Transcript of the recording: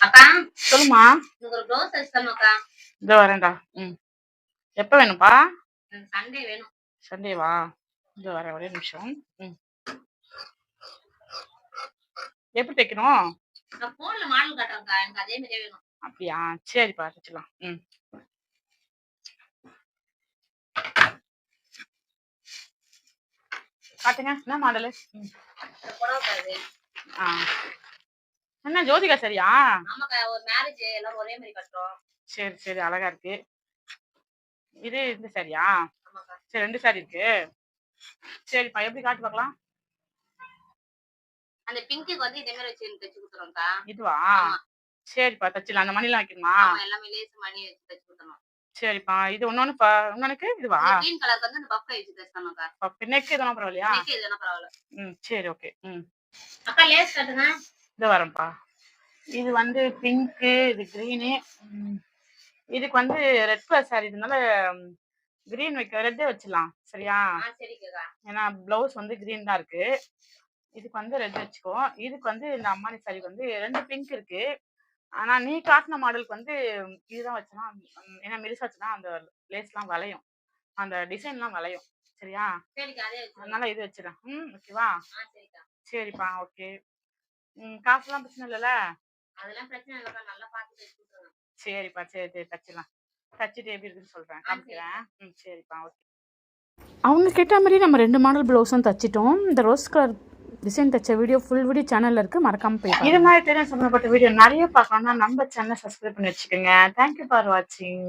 அக்கா? சொல்லுமா. ஒரு ப்ளவுஸ் தச்சு இதோ வரேன்டா. ம். எப்போ வேணும்ப்பா? சண்டே வேணும். சண்டேவா இதோ வரேன் ஒரே நிமிஷம். ம். எப்படி தைக்கணும்? நான் போன்ல மாடல் காட்டுறேன்க்கா. எனக்கு அதே மாதிரியே வேணும். அப்படியா? சரிப்பா தைச்சிடலாம். ம். காட்டுங்க. என்ன மாடலு ஆ. என்ன ஜோதிகா சரியா? சரி சரி அழகா இருக்கு. இது இந்த சரியா? சரி ரெண்டு சாரி இருக்கு. சரிப்பா எப்படி காட்டு பார்க்கலாம்? அந்த பிங்க்குக்கு வந்து இதே மாதிரி வச்சு தச்சு கொடுத்துருவோம்க்கா இதுவா. சரிப்பா தச்சிடலாம். அந்த மணிலாம் வைக்கணுமா? எல்லாமே லேஸ் மணி வச்சு தச்சு கொடுத்துருவோம் சரிப்பா இது ஒன்னொன்னு இன்னொன்னுக்கு இதுவா? கிரீன் கலருக்கு வந்து அந்த பஃப் வச்சு தச்சு தரணும்க்கா. நெக் எதுனா பரவாயில்லையா? நெக் எதுனா பரவாயில்ல. ம் சரி ஓகே ம். அக்கா லேஸ் கட்டுங்க. இது வரேன்ப்பா இது வந்து பிங்க்கு இது க்ரீனு இதுக்கு வந்து ரெட் கலர் சாரி இதனால க்ரீன் வைக்க ரெட்டே வச்சிடலாம் சரியா? ஆ சரிக்கா ஏன்னா ப்ளவுஸ் வந்து க்ரீன் தான் இருக்கு. இதுக்கு வந்து ரெட் வச்சுக்கோ. இதுக்கு வந்து இந்த அம்மானி சாரி வந்து ரெண்டு பிங்க் இருக்கு. ஆனா நீ காட்டின மாடலுக்கு வந்து இதுதான் வச்சனா ஏன்னா மெலிசா வச்சுனா அந்த லேஸ்லாம் வளையும். அந்த டிசைன்லாம் வளையும். சரியா? சரிக்கா அதனால இது வச்சிடறேன் ம் ஓகேவா ஆ சரிக்கா. சரிப்பா ஓகே காசுலாம் பிரச்சனை இல்லைல்ல? அதெல்லாம் பிரச்சனை இல்லக்கா நல்லா பார்த்து சரிப்பா சரி சரி. தச்சிடலாம். தச்சுட்டு எப்படி இருக்குன்னு சொல்கிறேன் ஆ, காமிக்கிறேன். ம் சரிப்பா. ஓகே. அவங்க கேட்ட மாதிரி நம்ம ரெண்டு மாடல் ப்ளவுஸும் தச்சிட்டோம். இந்த ரோஸ் கலர் டிசைன் தச்ச வீடியோ ஃபுல் வீடியோ சேனலில் இருக்குது மறக்காம போய் இது மாதிரி தெரியும் சம்மந்தப்பட்ட வீடியோ நிறைய பார்க்கணும்னா நம்ம சேனலை சப்ஸ்கிரைப் பண்ணி வச்சுக்கோங்க. தேங்க்யூ ஃபார் வாட்சிங்